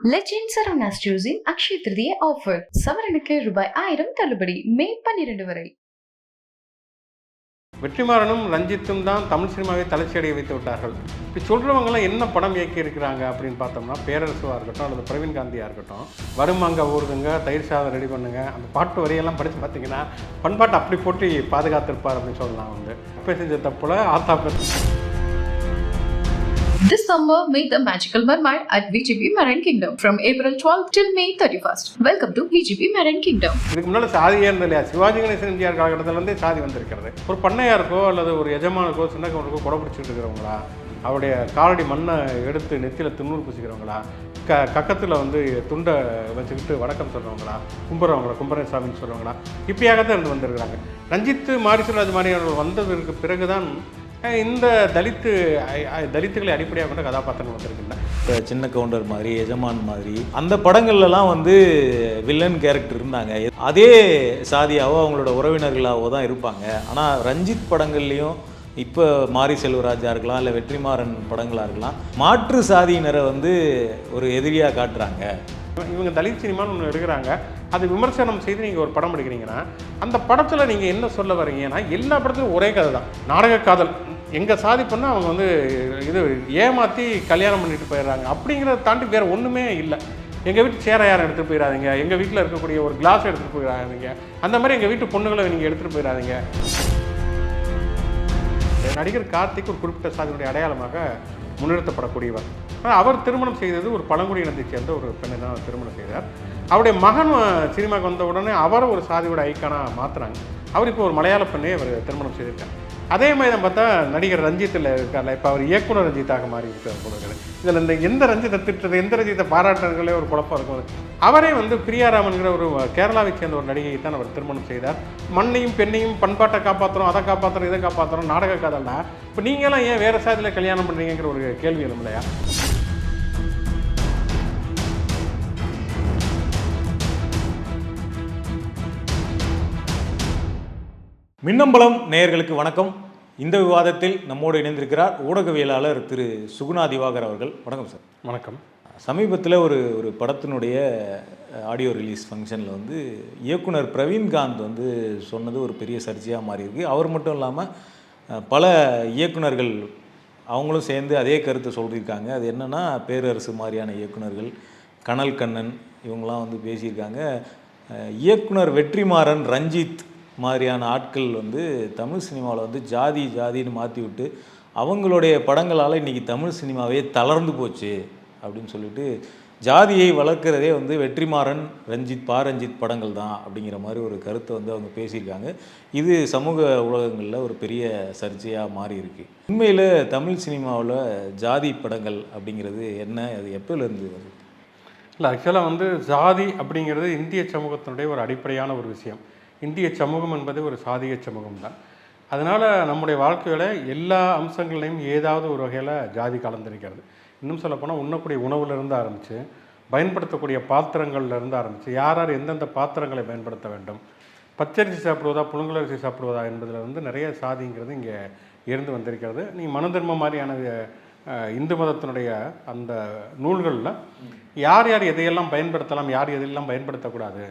Legend Saravana ஸ்டூஸின் Akshaya Tritiya offer சவரனுக்கு ரூபாய் ஆயிரம் தள்ளுபடி மே பன்னிரண்டு வரை வெற்றிமாறனும் ரஞ்சித்தும் தான் தமிழ் சினிமாவை தலைச்சியடைய வைத்து விட்டார்கள். இப்படி சொல்கிறவங்களாம் என்ன படம் இயக்கி இருக்கிறாங்க அப்படின்னு பார்த்தோம்னா பேரரசுவாக இருக்கட்டும் அல்லது பிரவீன் காந்தியாக இருக்கட்டும் வருமாங்க ஊருதுங்க தயிர் சாதம் ரெடி பண்ணுங்க அந்த பாட்டு வரையெல்லாம் படித்து பார்த்தீங்கன்னா பண்பாட்டை அப்படி போட்டு பாதுகாத்திருப்பார் அப்படின்னு சொல்லலாம் வந்து அப்போ செஞ்ச தப்புல ஆத்தா பெற்ற This summer, meet the magical mermaid at VGP Marine Kingdom. From April 12th till May 31st. Welcome to VGP Marine Kingdom. இதுக்கு முன்னால் சாதியே இருந்தது இல்லையா? சிவாஜி கணேசன் எம்ஜிஆர் காலகட்டத்திலேருந்தே சாதி வந்திருக்கிறது. ஒரு பண்ணையாருக்கோ அல்லது ஒரு எஜமானுக்கோ சின்ன கவுண்டருக்கோ கொடை பிடிச்சிட்டு இருக்கிறவங்களா அவருடைய காலடி மண்ணை எடுத்து நெத்தியில் துண்ணூறு பூசிக்கிறவங்களா? க கக்கத்தில் வந்து துண்டை வச்சுக்கிட்டு வணக்கம் சொல்கிறவங்களா கும்புறவங்களா? கும்பரே சாமின்னு சொல்கிறவங்களா இப்படியாக தான் இருந்து வந்திருக்கிறாங்க. ரஞ்சித்து மாரிசுராஜ் மாதிரி வந்ததற்கு பிறகுதான் இந்த தலித்து தலித்துகளை அடிப்படையாக கொண்ட கதாபாத்திரம் வந்திருக்கின்றன இப்போ சின்ன கவுண்டர் மாதிரி எஜமான் மாதிரி அந்த படங்கள்லலாம் வந்து வில்லன் கேரக்டர் இருந்தாங்க. அதே சாதியாவோ அவங்களோட உறவினர்களாவோ தான் இருப்பாங்க. ஆனால் ரஞ்சித் படங்கள்லேயும் இப்போ மாரி செல்வராஜா இருக்கலாம் இல்லை வெற்றிமாறன் படங்களாக இருக்கலாம் மாற்று சாதியினரை வந்து ஒரு எதிரியாக காட்டுறாங்க. இவங்க தலித் சினிமான்னு ஒன்று எடுக்கிறாங்க. அது விமர்சனம் செய்து நீங்கள் ஒரு படம் எடுக்கிறீங்கன்னா அந்த படத்தில் நீங்கள் என்ன சொல்ல வரீங்கன்னா எல்லா படத்துலையும் ஒரே கதை தான் நாடக காதல். எங்கள் சாதி அவங்க வந்து இது ஏமாற்றி கல்யாணம் பண்ணிட்டு போயிடுறாங்க. அப்படிங்கிறத தாண்டி வேறு ஒன்றுமே இல்லை. எங்கள் வீட்டு சேரை யாரும் எடுத்துகிட்டு போயிடாதீங்க. எங்கள் வீட்டில் இருக்கக்கூடிய ஒரு கிளாஸ் எடுத்துகிட்டு போயிடாதீங்க. அந்த மாதிரி எங்கள் வீட்டு பொண்ணுங்களை நீங்கள் எடுத்துகிட்டு போயிடாதீங்க. நடிகர் கார்த்திக் ஒரு குறிப்பிட்ட சாதியினுடைய அடையாளமாக முன்னிறுத்தப்படக்கூடியவர். ஆனால் அவர் திருமணம் செய்தது ஒரு பழங்குடியினத்தைச் சேர்ந்த ஒரு பெண்ணை தான் திருமணம் செய்தார். அவருடைய மகன் சினிமாவுக்கு வந்த உடனே அவரை ஒரு சாதியோட ஐக்கானாக மாற்றுறாங்க அவர் இப்போ ஒரு மலையாள பெண்ணை அவர் திருமணம் செய்திருக்கார். அதே மாதிரி தான் பார்த்தா நடிகர் ரஞ்சித்தில் இருக்கார்ல இப்போ அவர் இயக்குனர் ரஞ்சித்தாக மாறி இருக்கார் போல இதில் இந்த எந்த ரஞ்சித்தை திட்டுறது எந்த ரஞ்சித்தை பாராட்டுறதுங்களே ஒரு குழப்பம் இருக்கும் அவரே வந்து பிரியாராமன்கிற ஒரு கேரளாவை சேர்ந்த ஒரு நடிகையை தான் அவர் திருமணம் செய்தார். மண்ணையும் பெண்ணையும் பண்பாட்டை காப்பாற்றுறோம் அதை காப்பாற்றுறோம் இதை காப்பாற்றுறோம் நாடக காதல்னா இப்போ நீங்களாம் ஏன் வேறு சாதியில் கல்யாணம் பண்ணுறீங்கிற ஒரு கேள்வி எழும் இல்லையா மின்னம்பலம் நேயர்களுக்கு வணக்கம். இந்த விவாதத்தில் நம்மோடு இணைந்திருக்கிறார் ஊடகவியலாளர் திரு சுகுணா திவாகர் அவர்கள். வணக்கம் சார். வணக்கம். சமீபத்தில் ஒரு ஒரு படத்தினுடைய ஆடியோ ரிலீஸ் ஃபங்க்ஷனில் வந்து இயக்குனர் பிரவீன்காந்த் வந்து சொன்னது ஒரு பெரிய சர்ச்சையாக மாறி இருக்கு அவர் மட்டும் இல்லாமல் பல இயக்குனர்கள் அவங்களும் சேர்ந்து அதே கருத்தை சொல்லியிருக்காங்க. அது என்னென்னா பேரரசு மாதிரியான இயக்குனர்கள் கனல் கண்ணன் இவங்களாம் வந்து பேசியிருக்காங்க. இயக்குனர் வெற்றிமாறன் ரஞ்சித் மாதிரியான ஆட்கள் வந்து தமிழ் சினிமாவில் வந்து ஜாதி ஜாதின்னு மாற்றி விட்டு அவங்களுடைய படங்களால் இன்றைக்கி தமிழ் சினிமாவே தளர்ந்து போச்சு அப்படின்னு சொல்லிட்டு ஜாதியை வளர்க்குறதே வந்து வெற்றிமாறன் ரஞ்சித் பா ரஞ்சித் படங்கள் தான் அப்படிங்கிற மாதிரி ஒரு கருத்தை வந்து அவங்க பேசியிருக்காங்க. இது சமூக உலகங்களில் ஒரு பெரிய சர்ச்சையாக மாறி இருக்கு. உண்மையில் தமிழ் சினிமாவில் ஜாதி படங்கள் அப்படிங்கிறது என்ன? அது எப்போலேருந்து வருது? இல்லை ஆக்சுவலாக வந்து ஜாதி அப்படிங்கிறது இந்திய சமூகத்தினுடைய ஒரு அடிப்படையான ஒரு விஷயம். இந்திய சமூகம் என்பது ஒரு சாதிய சமூகம் தான் அதனால் நம்முடைய வாழ்க்கையில் எல்லா அம்சங்களையும் ஏதாவது ஒரு வகையில் ஜாதி கலந்திருக்கிறது. இன்னும் சொல்லப்போனால் உண்ணக்கூடிய உணவுலேருந்து ஆரம்பித்து பயன்படுத்தக்கூடிய பாத்திரங்கள்லேருந்து ஆரம்பித்து யார் யார் எந்தெந்த பாத்திரங்களை பயன்படுத்த வேண்டும் பச்சரிசி சாப்பிடுவதா புழுங்கலரிசி சாப்பிடுவதா என்பதில் நிறைய சாதிங்கிறது இங்கே இருந்து வந்திருக்கிறது. நீ மனதர்ம மாதிரியான இந்து மதத்தினுடைய அந்த நூல்களில் யார் யார் எதையெல்லாம் பயன்படுத்தலாம் யார் எதையெல்லாம் பயன்படுத்தக்கூடாது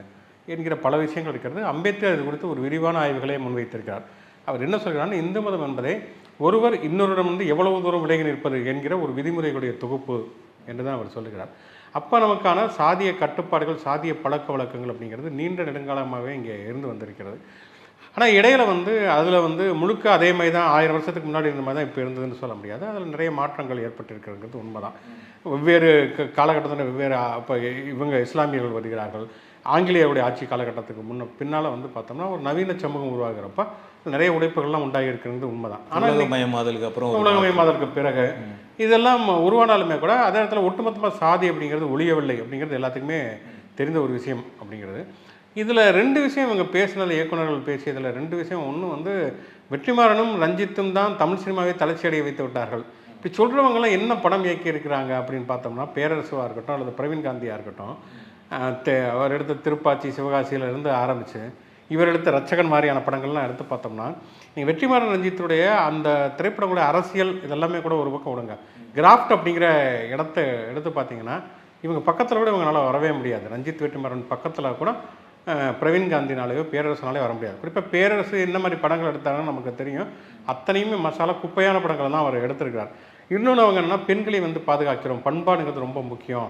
என்கிற பல விஷயங்கள் இருக்கிறது. அம்பேத்கர் இது குறித்து ஒரு விரிவான ஆய்வுகளை முன்வைத்திருக்கிறார். அவர் என்ன சொல்கிறாருன்னா இந்து மதம் என்பதை ஒருவர் இன்னொருடமிருந்து எவ்வளவு தூரம் விலகி நிற்பது என்கிற ஒரு விதிமுறைகளுடைய தொகுப்பு என்று தான் அவர் சொல்லுகிறார். அப்போ நமக்கான சாதிய கட்டுப்பாடுகள் சாதிய பழக்க வழக்கங்கள் அப்படிங்கிறது நீண்ட நெடுங்காலமாகவே இங்கே இருந்து வந்திருக்கிறது. ஆனால் இடையில வந்து அதில் வந்து முழுக்க அதே மாதிரி தான் ஆயிரம் வருஷத்துக்கு முன்னாடி இருந்த மாதிரி தான் இப்போ இருந்ததுன்னு சொல்ல முடியாது. அதில் நிறைய மாற்றங்கள் ஏற்பட்டிருக்கிறது உண்மைதான். வெவ்வேறு க- காலகட்டத்தில் வெவ்வேறு இப்போ இவங்க இஸ்லாமியர்கள் வருகிறார்கள். ஆங்கிலேயருடைய ஆட்சி காலகட்டத்துக்கு முன்ன பின்னால் வந்து பார்த்தோம்னா ஒரு நவீன சமூகம் உருவாகிறப்ப நிறைய உடைப்புகள்லாம் உண்டாகி இருக்கிறது உண்மைதான் ஆனால் உலகமயமாதலுக்கு அப்புறம் ஒரு உலகமயமாதற்கு பிறகு இதெல்லாம் உருவானாலுமே கூட அதே இடத்துல ஒட்டுமொத்தமாக சாதி அப்படிங்கிறது ஒழியவில்லை அப்படிங்கிறது எல்லாத்துக்குமே தெரிந்த ஒரு விஷயம் அப்படிங்கிறது. இதில் ரெண்டு விஷயம் இவங்க பேசினது இயக்குனர்கள் பேசியதில் ரெண்டு விஷயம். ஒன்று வந்து வெற்றிமாறனும் ரஞ்சித்தும் தான் தமிழ் சினிமாவை தலைச்சியடைய வைத்து விட்டார்கள். இப்படி சொல்கிறவங்களாம் என்ன படம் இயக்கி இருக்கிறாங்க அப்படின்னு பார்த்தோம்னா பேரரசுவாக இருக்கட்டும் அல்லது பிரவீன் காந்தியாக இருக்கட்டும் அவர் எடுத்த திருப்பாச்சி சிவகாசியிலிருந்து ஆரம்பித்து இவர் எடுத்த ரச்சகன் மாதிரியான படங்கள்லாம் எடுத்து பார்த்தோம்னா நீங்கள் வெற்றிமாறன் ரஞ்சித்துடைய அந்த திரைப்படங்களுடைய அரசியல் இதெல்லாமே கூட ஒரு பக்கம் விடுங்க. கிராஃப்ட் அப்படிங்கிற இடத்த எடுத்து பார்த்தீங்கன்னா இவங்க பக்கத்தில் கூட இவங்களால வரவே முடியாது. ரஞ்சித் வெற்றிமாறன் பக்கத்தில் கூட பிரவீன் காந்தினாலேயோ பேரரசனாலே வர முடியாது. குறிப்பாக பேரரசு என்ன மாதிரி படங்கள் எடுத்தாங்கன்னு நமக்கு தெரியும். அத்தனையுமே மசாலா குப்பையான படங்களை தான் அவர் எடுத்திருக்கிறார். இன்னொன்று அவங்க என்னன்னா பெண்களை வந்து பாதுகாக்கிறோம். பண்பாடுங்கிறது ரொம்ப முக்கியம்.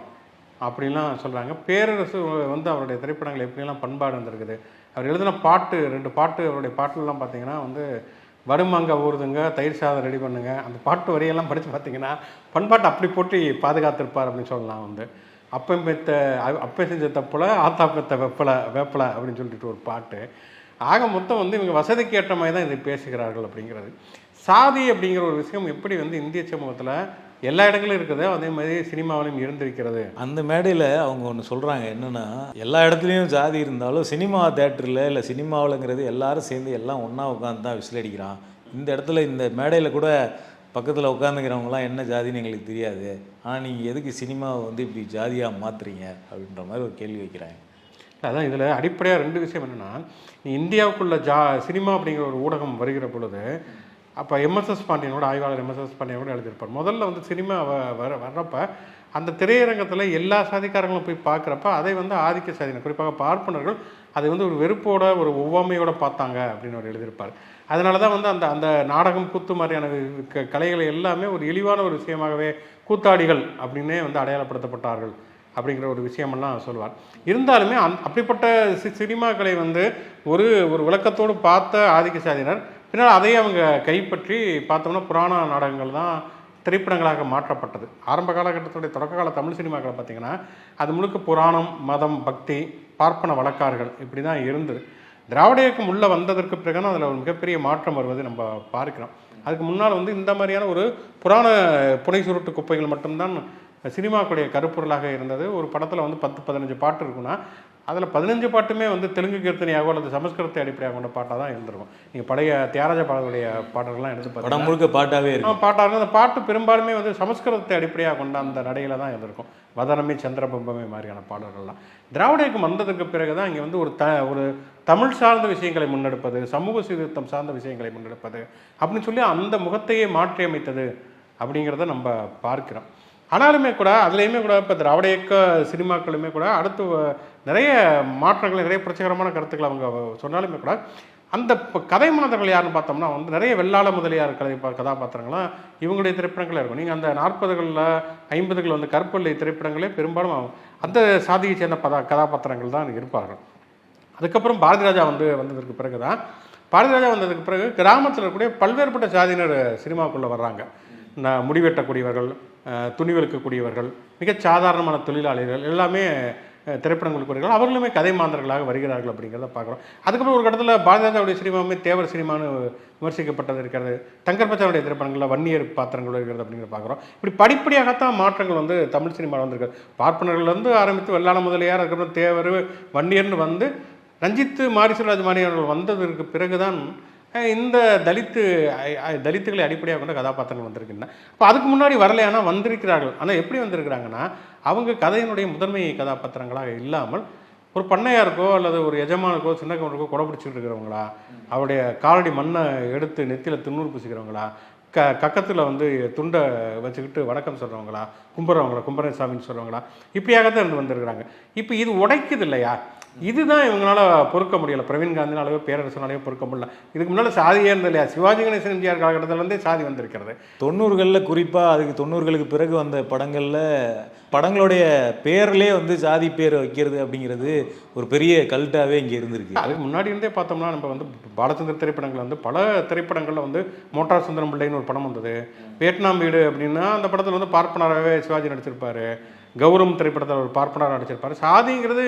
அப்படின்லாம் சொல்கிறாங்க பேரரசு வந்து அவருடைய திரைப்படங்கள் எப்படிலாம் பண்பாடு வந்திருக்குது. அவர் எழுதின பாட்டு ரெண்டு பாட்டு அவருடைய பாட்டுலாம் பார்த்தீங்கன்னா வந்து வருமாங்க ஊறுதுங்க தயிர் சாதம் ரெடி பண்ணுங்க. அந்த பாட்டு வரியெல்லாம் படித்து பார்த்தீங்கன்னா பண்பாட்டை அப்படி போட்டு பாதுகாத்திருப்பார் அப்படின்னு சொல்லலாம் வந்து. அப்பம் பெத்த அ- செஞ்ச தப்புல ஆத்தா பெத்த வெப்பலை வேப்பலை அப்படின்னு சொல்லிட்டு ஒரு பாட்டு. ஆக மொத்தம் வந்து இவங்க வசதிக்கு ஏற்ற மாதிரி தான் இதை பேசுகிறார்கள் அப்படிங்கிறது. சாதி அப்படிங்கிற ஒரு விஷயம் எப்படி வந்து இந்திய சமூகத்தில் எல்லா இடங்களும் இருக்குது. அதே மாதிரி சினிமாவிலும் இருந்திருக்கிறது. அந்த மேடையில் அவங்க ஒன்று சொல்கிறாங்க என்னென்னா எல்லா இடத்துலையும் ஜாதி இருந்தாலும் சினிமா தேட்டரில் இல்லை சினிமாவிலங்கிறது எல்லாரும் சேர்ந்து எல்லாம் ஒன்றா உட்காந்து தான் விசில் அடிக்கிறான் இந்த இடத்துல இந்த மேடையில் கூட பக்கத்தில் உட்காந்துக்கிறவங்களாம் என்ன ஜாதின்னு எங்களுக்கு தெரியாது. ஆனால் நீங்கள் எதுக்கு சினிமாவை வந்து இப்படி ஜாதியாக மாற்றுறீங்க அப்படின்ற மாதிரி ஒரு கேள்வி வைக்கிறாங்க. அதான் இதில் அடிப்படையாக ரெண்டு விஷயம் என்னென்னா இந்தியாவுக்குள்ள ஜா சினிமா அப்படிங்கிற ஒரு ஊடகம் வருகிற பொழுது அப்போ எம்எஸ்எஸ் பாண்டியனோட ஆய்வாளர் எம்எஸ்எஸ் பாண்டியனோட எழுதியிருப்பார். முதல்ல வந்து சினிமா வ- வர வர்றப்ப அந்த திரையரங்கத்தில் எல்லா சாதிக்காரங்களும் போய் பார்க்குறப்ப அதை வந்து ஆதிக்க சாதியினர் குறிப்பாக பார்ப்பனர்கள் அதை வந்து ஒரு வெறுப்போட ஒரு ஒவ்வாமையோட பார்த்தாங்க அப்படின்னு அவர் எழுதியிருப்பார். அதனால தான் வந்து அந்த அந்த நாடகம் கூத்து மாதிரியான க- கலைகளை எல்லாமே ஒரு இழிவான ஒரு விஷயமாகவே கூத்தாடிகள் அப்படின்னே வந்து அடையாளப்படுத்தப்பட்டார்கள் அப்படிங்கிற ஒரு விஷயமெல்லாம் சொல்லுவார் இருந்தாலுமே அந் அப்படிப்பட்ட சி சினிமாக்களை வந்து ஒரு ஒரு விளக்கத்தோடு பார்த்த ஆதிக்க சாதியினர் பின்னால் அதை அவங்க கைப்பற்றி பார்த்தோம்னா புராண நாடகங்கள் தான் திரைப்படங்களாக மாற்றப்பட்டது. ஆரம்ப காலகட்டத்துடைய தொடக்க கால தமிழ் சினிமாக்களை பார்த்தீங்கன்னா அது முழுக்க புராணம் மதம் பக்தி பார்ப்பன வழக்கார்கள் இப்படி தான் இருந்தது. திராவிட இயக்கம் உள்ளே வந்ததற்கு பிறகு அதில் ஒரு மிகப்பெரிய மாற்றம் வருவதை நம்ம பார்க்கிறோம். அதுக்கு முன்னால் வந்து இந்த மாதிரியான ஒரு புராண புனை சுருட்டு குப்பைகள் மட்டும்தான் சினிமாக்குடைய கருப்பொருளாக இருந்தது. ஒரு படத்தில் வந்து பத்து பதினஞ்சு பாட்டு இருக்குன்னா அதில் பதினஞ்சு பாட்டுமே வந்து தெலுங்கு கீர்த்தனையாகவோ அல்லது சமஸ்கிருதத்தை அடிப்படையாக கொண்ட பாட்டாக தான் இருந்திருக்கும் நீங்கள் பழைய தியாகராஜ பாடலுடைய பாடல்கள்லாம் எடுத்து பார்த்தீங்கன்னா முழுக்க பாட்டாகவே இருக்கு. ஆ, பாட்டா இருக்கும் அந்த பாட்டு பெரும்பாலுமே வந்து சமஸ்கிருதத்தை அடிப்படையாக கொண்ட அந்த நடையில தான் இருந்திருக்கும் வதனமே சந்திரபிம்பமே மாதிரியான பாடல்கள்லாம். திராவிட இயக்கம் வந்ததுக்கு பிறகு தான் இங்கே வந்து ஒரு த ஒரு தமிழ் சார்ந்த விஷயங்களை முன்னெடுப்பது சமூக சீர்திருத்தம் சார்ந்த விஷயங்களை முன்னெடுப்பது அப்படின்னு சொல்லி அந்த முகத்தையே மாற்றி அமைத்தது அப்படிங்கிறத நம்ம பார்க்கிறோம். ஆனாலுமே கூட அதுலேயுமே கூட இப்போ திராவிட இயக்க சினிமாக்களுமே கூட அடுத்து நிறைய மாற்றங்கள் நிறைய பிரச்சனைகரமான கருத்துக்களை அவங்க சொன்னாலுமே கூட அந்த இப்போ கதை மாதர்கள் யாருன்னு பார்த்தோம்னா வந்து நிறைய வெள்ளாள முதலியார் கதை பா- கதாபாத்திரங்களாம் இவங்களுடைய திரைப்படங்களே இருக்கும். நீங்கள் அந்த நாற்பதுகளில் ஐம்பதுகளில் வந்து கருப்பள்ளி திரைப்படங்களே பெரும்பாலும் அந்த சாதியை சேர்ந்த பதா கதாபாத்திரங்கள் தான் இருப்பார்கள். அதுக்கப்புறம் பாரதி ராஜா வந்து வந்ததற்கு பிறகு தான் பாரதி ராஜா வந்ததுக்கு பிறகு கிராமத்தில் இருக்கக்கூடிய பல்வேறுபட்ட சாதியினர் சினிமாக்குள்ளே வர்றாங்க. முடிவெட்டக்கூடியவர்கள் அஹ், துணி விற்கக்கூடியவர்கள் மிக சாதாரணமான தொழிலாளிகள் எல்லாமே திரைப்படங்களுக்கு வருகிறார்கள். அவர்களுமே கதை மாந்தர்களாக வருகிறார்கள் அப்படிங்கிறத பார்க்குறோம். அதுக்கப்புறம் ஒரு கட்டத்தில் பாரதிராஜாவுடைய சினிமாவுமே தேவர் சினிமான்னு விமர்சிக்கப்பட்டது இருக்கிறது. தங்கர் பச்சாவுடைய திரைப்படங்களில் வன்னியர் பாத்திரங்கள் இருக்கிறது அப்படிங்கிறத பார்க்குறோம். இப்படி படிப்படியாகத்தான் மாற்றங்கள் வந்து தமிழ் சினிமாவில் வந்திருக்கு. பார்ப்பனர்கள்லேருந்து ஆரம்பித்து வெள்ளாள முதலியார் அதுக்கப்புறம் தேவர் வன்னியர்னு வந்து ரஞ்சித் மாரிசுராஜ் மாரியவர்கள் வந்ததற்கு பிறகுதான் இந்த தலித்து தலித்துகளை அடிப்படையாக கொண்ட கதாபாத்திரங்கள் வந்திருக்கின்றன. இப்போ அதுக்கு முன்னாடி வரலையானா வந்திருக்கிறார்கள். ஆனால் எப்படி வந்திருக்கிறாங்கன்னா அவங்க கதையினுடைய முதன்மை கதாபாத்திரங்களாக இல்லாமல் ஒரு பண்ணையாருக்கோ அல்லது ஒரு எஜமானுக்கோ சின்னக்கவனுக்கோ கொடை பிடிச்சிட்டு இருக்கிறவங்களா அவருடைய காலடி மண்ணை எடுத்து நெத்தியில் துண்ணூறு பூசிக்கிறவங்களா க கக்கத்தில் வந்து துண்டை வச்சுக்கிட்டு வணக்கம் சொல்கிறவங்களா கும்பிட்றவங்களா கும்பரன் சாமின்னு சொல்கிறவங்களா இப்படியாகத்தான் இருந்து வந்திருக்கிறாங்க. இப்போ இது உடைக்குது இல்லையா? இதுதான் இவங்களால பொறுக்க முடியல. பிரவீன் காந்தினாலேயோ பேரரசனாலேயோ பொறுக்க முடியல. இதுக்கு முன்னால் சாதியே இருந்தது இல்லையா? சிவாஜி கணேசன் எம்ஜிஆர் காலகட்டத்திலேருந்தே சாதி வந்திருக்கிறது. தொண்ணூறுகளில் குறிப்பாக அதுக்கு தொண்ணூறுகளுக்கு பிறகு வந்த படங்களில் படங்களுடைய பேர்லேயே வந்து ஜாதி பேர் வைக்கிறது அப்படிங்கிறது ஒரு பெரிய கல்ட்டாகவே இங்கே இருந்திருக்கு. அதுக்கு முன்னாடி இருந்தே பார்த்தோம்னா நம்ம வந்து பாலச்சந்திர திரைப்படங்கள் வந்து பல திரைப்படங்களில் வந்து மோட்டார் சுந்தரம் பிள்ளைன்னு ஒரு படம் வந்தது. வியட்நாம் வீடு அப்படின்னா அந்த படத்தில் வந்து பார்ப்பனராகவே சிவாஜி நடிச்சிருப்பாரு. கௌரவம் திரைப்படத்தில் ஒரு பார்ப்பனராக நடிச்சிருப்பாரு. சாதிங்கிறது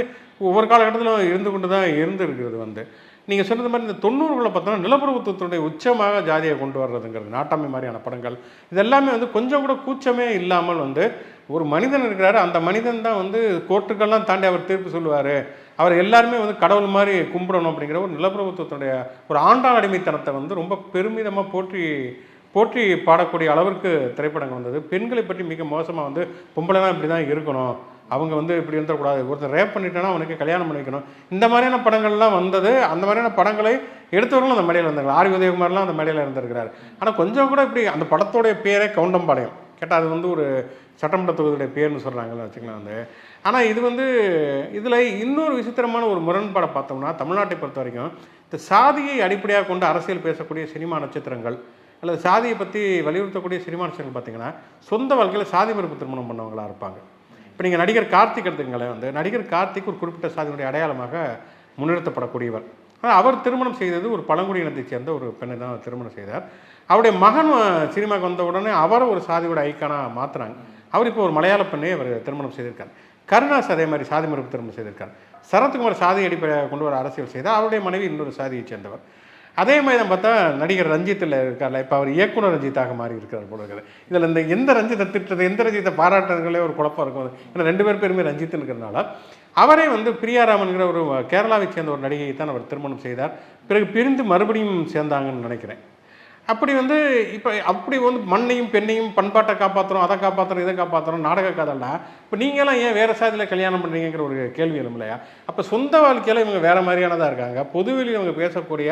ஒவ்வொரு காலகட்டத்தில் இருந்து கொண்டு தான் இருந்திருக்கிறது வந்து. நீங்கள் சொன்னது மாதிரி இந்த தொண்ணூறுகளில் பார்த்தோன்னா நிலப்பிரபுத்துவத்தினுடைய உச்சமாக ஜாதியை கொண்டு வர்றதுங்கிறது நாட்டாமை மாதிரியான படங்கள். இதெல்லாமே வந்து கொஞ்சம் கூட கூச்சமே இல்லாமல் வந்து ஒரு மனிதன் இருக்கிறாரு. அந்த மனிதன் தான் வந்து கோர்ட்டுக்கெல்லாம் தாண்டி அவர் தீர்ப்பு சொல்லுவார். அவர் எல்லாருமே வந்து கடவுள் மாதிரி கும்பிடணும் அப்படிங்கிற ஒரு நிலப்பிரபுத்துவத்தினுடைய ஒரு ஆண்டாள் அடிமைத்தனத்தை வந்து ரொம்ப பெருமிதமாக போற்றி போற்றி பாடக்கூடிய அளவிற்கு திரைப்படங்கள் வந்தது. பெண்களை பற்றி மிக மோசமாக வந்து பொம்பளை தான் இப்படி தான் இருக்கணும். அவங்க வந்து இப்படி இருந்துடக்கூடாது. ஒருத்தர் ரேப் பண்ணிட்டானா அவனுக்கு கல்யாணம் பண்ணி வைக்கணும். இந்த மாதிரியான படங்கள்லாம் வந்தது. அந்த மாதிரியான படங்களை எடுத்தவர்களும் அந்த மேடையில் இருந்தாங்க ஆரி உதயகுமார்லாம் அந்த மேடையில் இருந்திருக்கிறார். ஆனால் கொஞ்சம் கூட இப்படி அந்த படத்தோடைய பேரே கவுண்டம்பாளையம். கேட்டால் அது வந்து ஒரு சட்டமன்ற தொகுதியுடைய பேர்னு சொல்கிறாங்கன்னு வச்சுக்கலாம் வந்து. ஆனால் இது வந்து இதில் இன்னொரு விசித்திரமான ஒரு முரண்பாடை பார்த்தோம்னா தமிழ்நாட்டை பொறுத்த வரைக்கும் இந்த சாதியை அடிப்படையாக கொண்டு அரசியல் பேசக்கூடிய சினிமா நட்சத்திரங்கள் அல்லது சாதியை பற்றி வலியுறுத்தக்கூடிய சினிமா நட்சத்திரங்கள் பார்த்திங்கன்னா சொந்த வாழ்க்கையில் சாதி மறுப்பு திருமணம் பண்ணவங்களா இருப்பாங்க. இப்போ நீங்கள் நடிகர் கார்த்திக் எடுத்துக்கங்களேன் வந்து நடிகர் கார்த்திக் ஒரு குறிப்பிட்ட சாதியினுடைய அடையாளமாக முன்னிறுத்தப்படக்கூடியவர். ஆனால் அவர் திருமணம் செய்தது ஒரு பழங்குடியினத்தைச் சேர்ந்த ஒரு பெண்ணை தான் திருமணம் செய்தார். அவருடைய மகன் சினிமாக்கு சினிமாவுக்கு வந்த உடனே அவரை ஒரு சாதியோட ஐக்கானாக மாற்றுறாங்க அவர் இப்போ ஒரு மலையாள பெண்ணை அவர் திருமணம் செய்திருக்கார். கருணாஸ் அதே மாதிரி சாதி மறுப்பு திருமணம் செய்திருக்கார். சரத்குமார் சாதி அடிப்படையாக கொண்டு வர அரசியல் செய்தார். அவருடைய மனைவி இன்னொரு சாதியைச் சேர்ந்தவர். அதே மாதிரி தான் பார்த்தா நடிகர் ரஞ்சித்தில் இருக்கார்ல. இப்போ அவர் இயக்குனர் ரஞ்சித்தாக மாறி இருக்கிறார் போல இருக்குது. இதில் இந்த எந்த ரஞ்சித்தை திட்டத்தை எந்த ரஞ்சித்தை பாராட்டுறதுங்களே ஒரு குழப்பம் இருக்கும். ஏன்னா ரெண்டு பேர் பேருமே ரஞ்சித் இருக்கிறதுனால. அவரே வந்து பிரியாராமன்கிற ஒரு கேரளாவை சேர்ந்த ஒரு நடிகையை தான் அவர் திருமணம் செய்தார். பிறகு பிரிந்து மறுபடியும் சேர்ந்தாங்கன்னு நினைக்கிறேன். அப்படி வந்து இப்போ அப்படி வந்து மண்ணையும் பெண்ணையும் பண்பாட்டை காப்பாற்றுறோம் அதை காப்பாற்றுறோம் இதை காப்பாற்றுறோம் நாடக கதைலாம் இப்போ நீங்களாம் ஏன் வேறு சாதியில் கல்யாணம் பண்ணுறீங்கிற ஒரு கேள்வி எழும் இல்லையா அப்போ சொந்த வாழ்க்கையில் இவங்க வேறு மாதிரியானதாக இருக்காங்க. பொதுவெளியில் இவங்க பேசக்கூடிய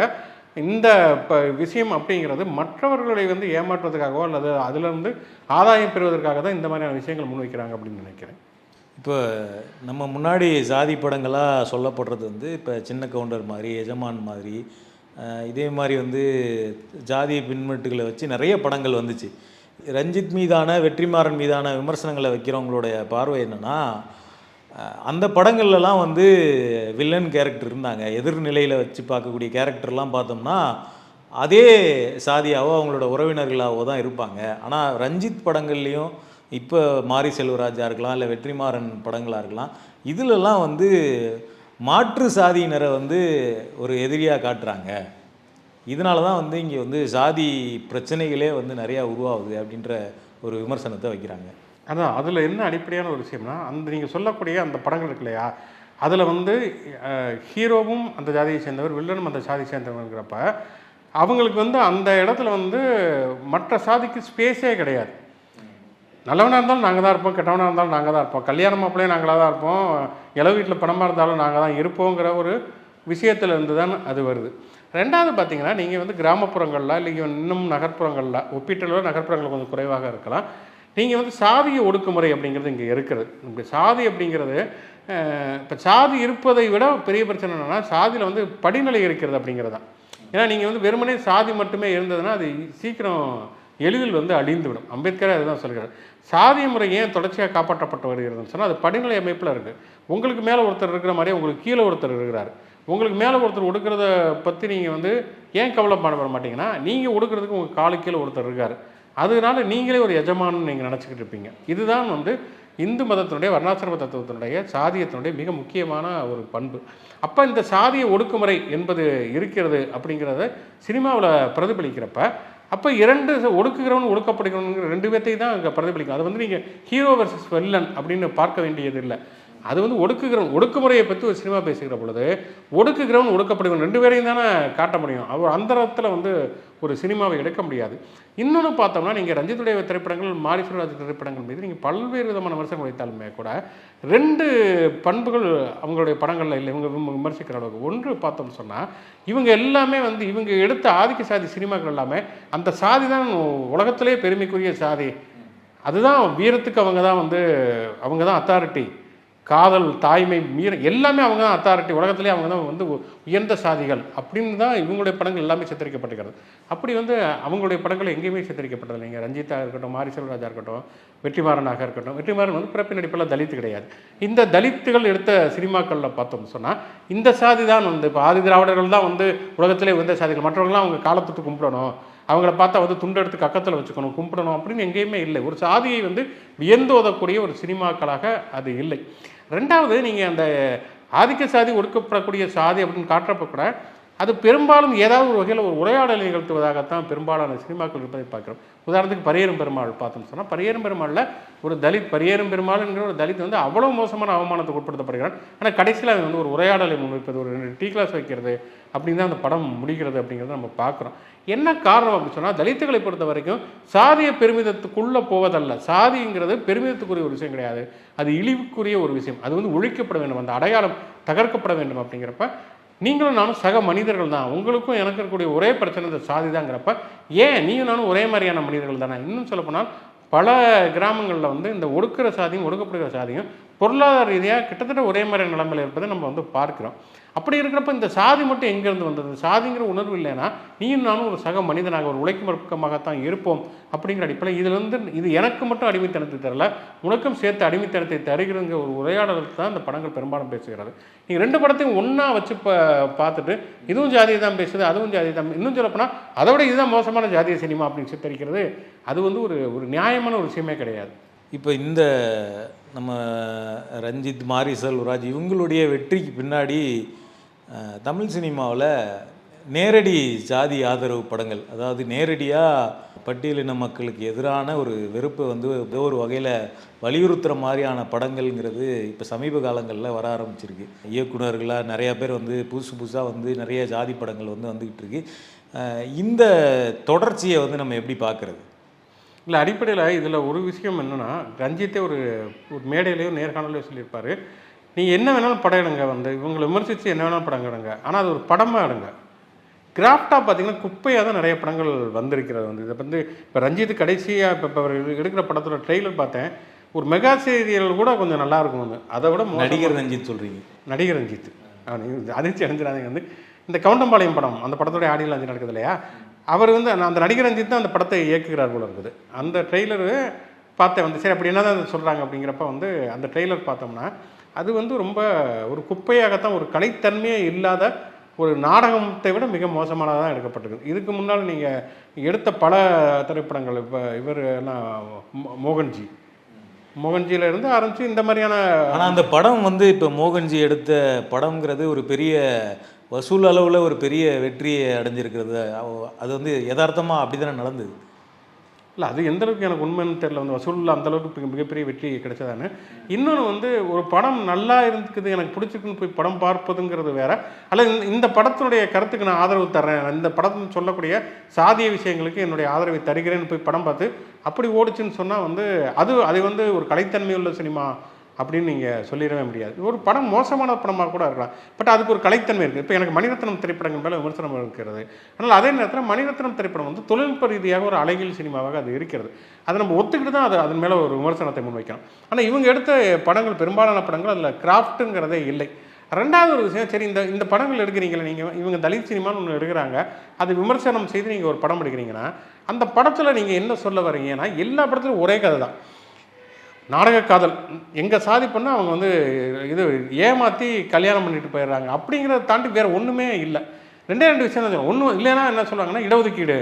இந்த இப்போ விஷயம் அப்படிங்கிறது மற்றவர்களை வந்து ஏமாற்றுவதற்காகவோ அல்லது அதிலிருந்து ஆதாயம் பெறுவதற்காக தான் இந்த மாதிரியான விஷயங்கள் முன்வைக்கிறாங்க அப்படின்னு நினைக்கிறேன். இப்போ நம்ம முன்னாடி ஜாதி படங்களாக சொல்லப்படுறது வந்து இப்போ சின்ன கவுண்டர் மாதிரி எஜமான் மாதிரி இதே மாதிரி வந்து ஜாதி பின்மட்டுகளை வச்சு நிறைய படங்கள் வந்துச்சு. ரஞ்சித் மீதான வெற்றிமாறன் மீதான விமர்சனங்களை வைக்கிறவங்களுடைய பார்வை என்னென்னா அந்த படங்கள்லலாம் வந்து வில்லன் கேரக்டர் இருந்தாங்க. எதிர்நிலையில் வச்சு பார்க்கக்கூடிய கேரக்டர்லாம் பார்த்தோம்னா அதே சாதியாவோ அவங்களோட உறவினர்களாவோ தான் இருப்பாங்க. ஆனால் ரஞ்சித் படங்கள்லேயும் இப்போ மாரி செல்வராஜா இருக்கலாம் இல்லை வெற்றிமாறன் படங்களாக இருக்கலாம் இதிலெல்லாம் வந்து மாற்று சாதியினரை வந்து ஒரு எதிரியாக காட்டுறாங்க. இதனால தான் வந்து இங்கே வந்து சாதி பிரச்சனைகளே வந்து நிறையா உருவாகுது அப்படின்ற ஒரு விமர்சனத்தை வைக்கிறாங்க. அதான் அதில் என்ன அடிப்படையான ஒரு விஷயம்னா அந்த நீங்கள் சொல்லக்கூடிய அந்த படங்கள் இருக்கு இல்லையா? அதில் வந்து ஹீரோவும் அந்த ஜாதியை சேர்ந்தவர் வில்லனும் அந்த ஜாதியை சேர்ந்தவங்கிறப்ப அவங்களுக்கு வந்து அந்த இடத்துல வந்து மற்ற சாதிக்கு ஸ்பேஸே கிடையாது. நல்லவனாக இருந்தாலும் நாங்கள் தான் இருப்போம் கெட்டவனாக இருந்தாலும் நாங்கள் தான் இருப்போம். கல்யாண மாப்பிள்ளையும் நாங்களாக தான் இருப்போம். இளவு வீட்டில் பணமாக இருந்தாலும் நாங்கள் தான் இருப்போங்கிற ஒரு விஷயத்துல இருந்து தான் அது வருது. ரெண்டாவது பார்த்தீங்கன்னா நீங்கள் வந்து கிராமப்புறங்களில் இல்லை இன்னும் நகர்ப்புறங்களில் ஒப்பீட்டளவு நகர்ப்புறங்கள் கொஞ்சம் குறைவாக இருக்கலாம். நீங்கள் வந்து சாதிய ஒடுக்குமுறை அப்படிங்கிறது இங்கே இருக்கிறது இந்த சாதி அப்படிங்கிறது இப்போ சாதி இருப்பதை விட பெரிய பிரச்சனை என்னென்னா சாதியில் வந்து படிநிலை இருக்கிறது அப்படிங்கிறது தான் ஏன்னா நீங்கள் வந்து வெறுமனே சாதி மட்டுமே இருந்ததுன்னா அது சீக்கிரம் எளிதில் வந்து அழிந்துவிடும். அம்பேத்கரே அதுதான் சொல்கிறார் சாதிய முறை ஏன் தொடர்ச்சியாக காப்பாற்றப்பட்டு வருகிறதுன்னு சொன்னால் அது படிநிலை அமைப்பில் இருக்குது உங்களுக்கு மேலே ஒருத்தர் இருக்கிற மாதிரி உங்களுக்கு கீழே ஒருத்தர் இருக்கிறார். உங்களுக்கு மேலே ஒருத்தர் ஒடுக்கிறத பற்றி நீங்கள் வந்து ஏன் கவலைப்பட மாட்டீங்கன்னா நீங்கள் ஒடுக்கிறதுக்கு உங்கள் காலு கீழே ஒருத்தர் இருக்கார். அதனால நீங்களே ஒரு எஜமானன்னு நீங்கள் நினச்சிக்கிட்டு இருப்பீங்க. இதுதான் வந்து இந்து மதத்தினுடைய வர்ணாசிரம தத்துவத்தினுடைய சாதியத்தினுடைய மிக முக்கியமான ஒரு பண்பு. அப்போ இந்த சாதிய ஒடுக்குமுறை என்பது இருக்கிறது அப்படிங்கிறத சினிமாவில் பிரதிபலிக்கிறப்ப அப்போ இரண்டு ஒடுக்குகிறவன் ஒடுக்கப்படுகிறவனுங்கிற ரெண்டு பேர்த்தையும் தான் அங்கே பிரதிபலிக்கும். அது வந்து நீங்கள் ஹீரோ வர்சஸ் வெல்லன் அப்படின்னு பார்க்க வேண்டியது இல்லை அது வந்து ஒடுக்குகிறவன் ஒடுக்குமுறையை பற்றி ஒரு சினிமா பேசுகிற பொழுது ஒடுக்குகிறவன் ஒடுக்கப்படுவன் ரெண்டு பேரையும் தானே காட்ட முடியும். அவர் அந்த இடத்துல வந்து ஒரு சினிமாவை எடுக்க முடியாது. இன்னொன்று பார்த்தோம்னா நீங்கள் ரஞ்சித்துடைய திரைப்படங்கள் மாரிசுவராஜ் திரைப்படங்கள் மீது நீங்கள் பல்வேறு விதமான விமர்சனம் வைத்தாலுமே கூட ரெண்டு பண்புகள் அவங்களுடைய படங்களில் இல்லை இவங்க விமர்சிக்கிற அளவுக்கு. ஒன்று பார்த்தோம்னு சொன்னால் இவங்க எல்லாமே வந்து இவங்க எடுத்த ஆதிக்க சாதி சினிமாக்கள் எல்லாமே அந்த சாதி தான் உலகத்திலே பெருமைக்குரிய சாதி. அதுதான் வீரத்துக்கு அவங்க தான் வந்து அவங்க தான் அத்தாரிட்டி காதல் தாய்மை மீற எல்லாமே அவங்க தான் அத்தாரிட்டி உலகத்திலே அவங்க தான் வந்து உயர்ந்த சாதிகள் அப்படின்னு தான் இவங்களுடைய படங்கள் எல்லாமே சித்தரிக்கப்பட்டிருக்கிறது. அப்படி வந்து அவங்களுடைய படங்கள் எங்கேயுமே சித்தரிக்கப்பட்டது இல்லைங்க ரஞ்சித்தாக இருக்கட்டும் மாரி செல்வராஜா இருக்கட்டும் வெற்றிமாறனாக இருக்கட்டும். வெற்றிமாறன் வந்து பிறப்பின் நடிப்பெல்லாம் தலித்து கிடையாது. இந்த தலித்துகள் எடுத்த சினிமாக்களில் பார்த்தோம்னு சொன்னால் இந்த சாதி தான் வந்து இப்போ ஆதி திராவிடர்கள் தான் வந்து உலகத்திலே உயர்ந்த சாதிகள். மற்றவங்களாம் அவங்க காலத்துக்கு கும்பிடணும். அவங்கள பார்த்தா வந்து துண்டு எடுத்து கக்கத்தில் வச்சுக்கணும் கும்பிடணும் அப்படின்னு எங்கேயுமே இல்லை. ஒரு சாதியை வந்து வியந்து உதக்கூடிய ஒரு சினிமாக்களாக அது இல்லை. ரெண்டாவது நீங்கள் அந்த ஆதிக்க சாதி ஒடுக்கப்படக்கூடிய சாதி அப்படின்னு காட்டுறப்ப கூட அது பெரும்பாலும் ஏதாவது ஒரு வகையில் ஒரு உரையாடலை நிகழ்த்துவதாகத்தான் பெரும்பாலான சினிமாக்கள் இருப்பதை பார்க்குறோம். உதாரணத்துக்கு பரியேறும் பெருமாள் பார்த்தோம்னு சொன்னால் பரியேறும் பெருமாளில் ஒரு தலித் பரியேறும் பெருமாள் என்கிற ஒரு தலித் வந்து அவ்வளோ மோசமான அவமானத்துக்கு உட்படுத்தப்படுகிறான் ஆனால் கடைசியில் அவன் வந்து ஒரு உரையாடலை முன்வைப்பது ஒரு ரெண்டு டீ கிளாஸ் வைக்கிறது அப்படின்னு தான் அந்த படம் முடிகிறது அப்படிங்கிறத நம்ம பார்க்குறோம். என்ன காரணம் அப்படின்னு சொன்னால் தலித்துகளை பொறுத்த வரைக்கும் சாதிய பெருமிதத்துக்குள்ளே போவதல்ல. சாதிங்கிறது பெருமிதத்துக்குரிய ஒரு விஷயம் கிடையாது. அது இழிவுக்குரிய ஒரு விஷயம். அது வந்து ஒழிக்கப்பட வேண்டும். அந்த அடையாளம் தகர்க்கப்பட வேண்டும் அப்படிங்கிறப்ப நீங்களும் நானும் சக மனிதர்கள் தான். உங்களுக்கும் எனக்கு இருக்கக்கூடிய ஒரே பிரச்சனை இந்த சாதி தாங்கிறப்ப ஏன் நீயும் நானும் ஒரே மாதிரியான மனிதர்கள் தானே? இன்னும் சொல்லப்போனால் பல கிராமங்களில் வந்து இந்த ஒடுக்கிற சாதியும் ஒடுக்கப்படுகிற சாதியும் பொருளாதார ரீதியாக கிட்டத்தட்ட ஒரே மாதிரி நிலைமையில் இருப்பதை நம்ம வந்து பார்க்கிறோம். அப்படி இருக்கிறப்ப இந்த சாதி மட்டும் எங்கேருந்து வந்தது? சாதிங்கிற உணர்வு இல்லைன்னா நீயும் நானும் ஒரு சக மனிதனாக ஒரு உழைக்கும் வர்க்கமாகத்தான் இருப்போம் அப்படிங்கிற அடிப்படையில் இதுலேருந்து இது எனக்கு மட்டும் அடிமைத்தனத்தை தரல உனக்கும் சேர்த்து அடிமைத்தனத்தை தருகிறங்கிற ஒரு உரையாடலுக்கு தான் இந்த படங்கள் பெரும்பாலும் பேசுகிறது. நீங்கள் ரெண்டு படத்தையும் ஒன்றா வச்சு பா பார்த்துட்டு இதுவும் ஜாதியை தான் பேசுது அதுவும் ஜாதி தான் இன்னும் சொல்லப்போனால் அதை விட இதுதான் மோசமான ஜாதிய சினிமா அப்படின்னு சித்தரிக்கிறது. அது வந்து ஒரு ஒரு நியாயமான ஒரு விஷயமே கிடையாது. இப்போ இந்த நம்ம ரஞ்சித் மாரி செல்வராஜ் இவங்களுடைய வெற்றிக்கு பின்னாடி தமிழ் சினிமாவில் நேரடி ஜாதி ஆதரவு படங்கள். அதாவது நேரடியாக பட்டியலின மக்களுக்கு எதிரான ஒரு வெறுப்பை வந்து ஏதோ ஒரு வகையில் வலியுறுத்துகிற மாதிரியான படங்கள்ங்கிறது இப்போ சமீப காலங்களில் வர ஆரம்பிச்சிருக்கு. இயக்குனர்களாக நிறையா பேர் வந்து புதுசு புதுசாக வந்து நிறைய ஜாதி படங்கள் வந்து வந்துக்கிட்டு இருக்கு. இந்த தொடர்ச்சியை வந்து நம்ம எப்படி பார்க்குறது இல்லை அடிப்படையில் இதில் ஒரு விஷயம் என்னென்னா ரஞ்சித்தே ஒரு ஒரு மேடையிலையோ நேர்காணலையோ சொல்லியிருப்பார். நீங்கள் என்ன வேணாலும் படம் எடுங்க வந்து இவங்களை விமர்சித்து என்ன வேணாலும் படம் எடுங்க. ஆனால் அது ஒரு படமாக எடுங்க. கிராஃப்டாக பார்த்தீங்கன்னா குப்பையாக தான் நிறைய படங்கள் வந்திருக்கிறது வந்து. இதை வந்து இப்போ ரஞ்சித் கடைசியாக இப்போ இப்போ அவர் எடுக்கிற படத்தோட ட்ரெய்லர் பார்த்தேன். ஒரு மெகா சீரியல் கூட கொஞ்சம் நல்லா இருக்கும் வந்து. அதை விட நடிகர் ரஞ்சித் சொல்கிறீங்க நடிகர் ரஞ்சித். அதிர்ச்சி அடைஞ்சிடாதீங்க வந்து. இந்த கவுண்டம்பாளையம் படம் அந்த படத்தோட ஆடியில் அஞ்சு நடக்குது இல்லையா? அவர் வந்து அந்த- அந்த நடிகர் ரஞ்சித் தான் அந்த படத்தை இயக்குகிறார் போல இருக்குது. அந்த ட்ரெய்லரு பார்த்தேன் வந்து. சரி அப்படி என்ன தான் சொல்கிறாங்க அப்படிங்கிறப்ப வந்து அந்த ட்ரெய்லர் பார்த்தோம்னா அது வந்து ரொம்ப ஒரு குப்பையாகத்தான் ஒரு கலைத்தன்மையே இல்லாத ஒரு நாடகத்தை விட மிக மோசமானதாக தான் எடுக்கப்பட்டிருக்கு. இதுக்கு முன்னால் நீங்கள் எடுத்த பல திரைப்படங்கள் இப்போ இவர் எல்லாம் மோ- மோகன்ஜி. மோகன்ஜியில இருந்து ஆரம்பித்து இந்த மாதிரியான ஆனால் அந்த படம் வந்து இப்போ மோகன்ஜி எடுத்த படம்ங்கிறது ஒரு பெரிய வசூல் அளவில் ஒரு பெரிய வெற்றியை அடைஞ்சிருக்கிறது அது வந்து யதார்த்தமாக அப்படி தானே நடந்தது? இல்லை அது எந்த அளவுக்கு எனக்கு உண்மைன்னு தெரியல. வந்து வசூலில் அந்தளவுக்கு மிக- மிகப்பெரிய வெற்றி கிடைச்சதான்னு இன்னொன்று வந்து ஒரு படம் நல்லா இருக்குது எனக்கு பிடிச்சிருக்குன்னு போய் படம் பார்ப்பதுங்கிறது வேற. அல்லது இந்த- இந்த படத்தினுடைய கருத்துக்கு நான் ஆதரவு தர்றேன். இந்த படத்தில் சொல்லக்கூடிய சாதிய விஷயங்களுக்கு என்னுடைய ஆதரவை தருகிறேன்னு போய் படம் பார்த்து அப்படி ஓடிச்சுன்னு சொன்னால் வந்து அது அது வந்து ஒரு கலைத்தன்மை உள்ள சினிமா. அப்படின்னு நீங்கள் சொல்லிடவே முடியாது. ஒரு படம் மோசமான படமாக கூட இருக்கலாம். பட் அதுக்கு ஒரு கலைத்தன்மை இருக்குது இப்போ எனக்கு மணிரத்னம் திரைப்படங்கள் மேலே விமர்சனம் இருக்கிறது. ஆனால் அதே நேரத்தில் மணிரத்னம் திரைப்படம் வந்து தொழில்நுட்ப ரீதியாக ஒரு அழகியல் சினிமாவாக அது இருக்கிறது. அதை நம்ம ஒத்துக்கிட்டு தான் அது அதன் மேலே ஒரு விமர்சனத்தை முன்வைக்கணும். ஆனால் இவங்க எடுத்த படங்கள் பெரும்பாலான படங்கள் அதில் கிராஃப்ட்டுங்கிறதே இல்லை. ரெண்டாவது ஒரு விஷயம் சரி இந்த இந்த படங்கள் எடுக்கிறீங்களே நீங்கள் இவங்க தலித் சினிமான்னு ஒன்று எடுக்கிறாங்க. அது விமர்சனம் செய்து நீங்கள் ஒரு படம் எடுக்கிறீங்கன்னா அந்த படத்தில் நீங்கள் என்ன சொல்ல வரீங்கன்னா எல்லா படத்துலையும் ஒரே கதை தான் நாடக காதல் எங்கள் சாதி பண்ணால் அவங்க வந்து இது ஏமாற்றி கல்யாணம் பண்ணிட்டு போயிடுறாங்க. அப்படிங்கிறத தாண்டி வேறு ஒன்றுமே இல்லை. ரெண்டே ரெண்டு விஷயம் தான் ஒன்று இல்லைன்னா என்ன சொல்லுவாங்கன்னா இடஒதுக்கீடு.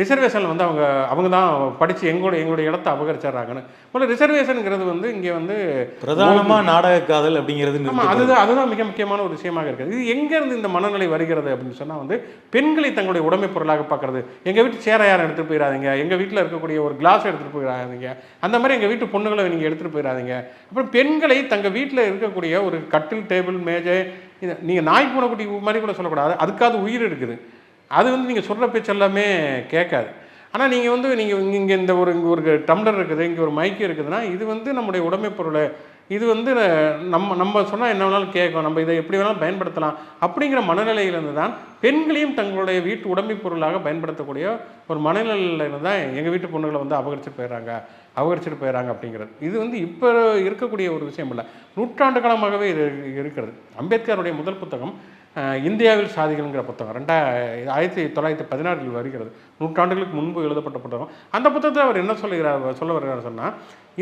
ரிசர்வேஷனில் வந்து அவங்க அவங்க தான் படித்து எங்களோட எங்களுடைய இடத்த அபகரிச்சிடுறாங்கன்னு. முதல்ல ரிசர்வேஷனுங்கிறது வந்து இங்கே வந்து பிரதானமாக நாடக காதல் அப்படிங்கிறது. அதுதான் அதுதான் மிக முக்கியமான ஒரு விஷயமாக இருக்குது. இது எங்கேருந்து இந்த மனநிலை வருகிறது அப்படின்னு சொன்னால் வந்து பெண்களை தங்களுடைய உடைமை பொருளாக பார்க்கறது. எங்கள் வீட்டு சேரை யாரும் எடுத்துகிட்டு போயிடாதீங்க. எங்கள் வீட்டில் இருக்கக்கூடிய ஒரு கிளாஸ் எடுத்துகிட்டு போயிடாதீங்க. அந்த மாதிரி எங்கள் வீட்டு பொண்ணுங்களை நீங்கள் எடுத்துகிட்டு போயிடாதீங்க. அப்புறம் பெண்களை தங்கள் வீட்டில் இருக்கக்கூடிய ஒரு கட்டில் டேபிள் மேஜை இது நீங்கள் நாய் பூனைக்குட்டி மாதிரி கூட சொல்லக்கூடாது. அதுக்காவது உயிர் இருக்குது. அது வந்து நீங்கள் சொல்கிற பேச்சு எல்லாமே கேட்காது. ஆனால் நீங்கள் வந்து நீங்கள் இங்கே இந்த ஒரு இங்கே ஒரு டம்ளர் இருக்குது இங்கே ஒரு மைக்கு இருக்குதுன்னா இது வந்து நம்முடைய உடைமை பொருள். இது வந்து நம்ம நம்ம சொன்னால் என்ன வேணாலும் கேட்கும் நம்ம இதை எப்படி வேணாலும் பயன்படுத்தலாம் அப்படிங்கிற மனநிலையிலிருந்து தான் பெண்களையும் தங்களுடைய வீட்டு உடைமை பொருளாக பயன்படுத்தக்கூடிய ஒரு மனநிலையிலிருந்து தான் எங்கள் வீட்டு பொண்ணுகளை வந்து அபகரித்து போயிடுறாங்க. அபகரிச்சுட்டு போயிடுறாங்க அப்படிங்கிறது. இது வந்து இப்போ இருக்கக்கூடிய ஒரு விஷயம் இல்லை. நூற்றாண்டு காலமாகவே இது இருக்கிறது. அம்பேத்கருடைய முதல் புத்தகம் இந்தியாவில் சாதிகள்ங்கிற புத்தகம். ரெண்டா ஆயிரத்தி தொள்ளாயிரத்தி பதினாறில் வருகிறது. நூற்றாண்டுகளுக்கு முன்பு எழுதப்பட்ட புத்தகம். அந்த புத்தகத்தில் அவர் என்ன சொல்லுகிறார் சொல்ல வருகிறார் சொன்னால்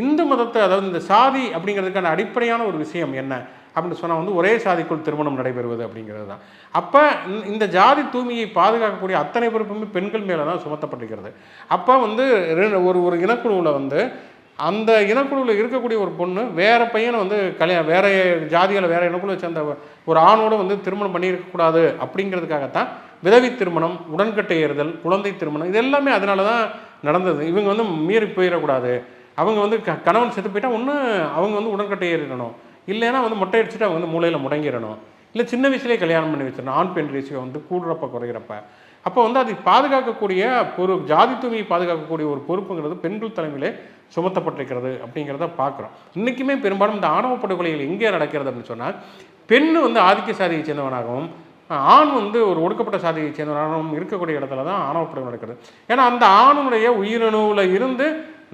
இந்து மதத்தை அதாவது இந்த சாதி அப்படிங்கிறதுக்கான அடிப்படையான ஒரு விஷயம் என்ன? அப்படின்னு சொன்னால் வந்து ஒரே சாதிக்குள் திருமணம் நடைபெறுவது அப்படிங்கிறது தான். அப்போ இந்த ஜாதி தூய்மையை பாதுகாக்கக்கூடிய அத்தனை பொறுப்புமே பெண்கள் மேலே தான் சுமத்தப்பட்டிருக்கிறது. அப்போ வந்து ரெண்டு- ஒரு ஒரு இனக்குழுவில் வந்து அந்த இனக்குழுவில் இருக்கக்கூடிய ஒரு பொண்ணு வேறு பையனை வந்து கல்யாணம் வேற ஜாதியில் வேறு இனக்குழுவை சேர்ந்த ஒரு ஆணோடு வந்து திருமணம் பண்ணியிருக்கக்கூடாது அப்படிங்கிறதுக்காகத்தான் விதவி திருமணம் உடன்கட்டை ஏறுதல் குழந்தை திருமணம் இது எல்லாமே அதனால தான் நடந்தது. இவங்க வந்து மீறி போயிடக்கூடாது. அவங்க வந்து க கணவன் செத்து போயிட்டால் ஒன்று அவங்க வந்து உடன்கட்டை ஏறிடணும். இல்லைன்னா வந்து மொட்டை அடிச்சுட்டு அவங்க வந்து மூளையில் முடங்கிடணும். இல்லை சின்ன வயசுலேயே கல்யாணம் பண்ணி வச்சிடணும். ஆண் பெண் ரேஷியோ வந்து கூடுறப்ப குறையிறப்ப. அப்போ வந்து அதை பாதுகாக்கக்கூடிய ஒரு ஜாதி தூய்மையை பாதுகாக்கக்கூடிய ஒரு பொறுப்புங்கிறது பெண்கள் தலைமையிலே சுமத்தப்பட்டிருக்கிறது அப்படிங்கிறத பார்க்குறோம். இன்றைக்குமே பெரும்பாலும் இந்த ஆணவ படுகொலைகள் எங்கே நடக்கிறது அப்படின்னு சொன்னால் பெண் வந்து ஆதிக்க சாதியை சேர்ந்தவனாகவும் ஆண் வந்து ஒரு ஒடுக்கப்பட்ட சாதியை சேர்ந்தவனாகவும் இருக்கக்கூடிய இடத்துல தான் ஆணவ படுகொலை நடக்கிறது ஏன்னா அந்த ஆணுடைய உயிரணுவில் இருந்து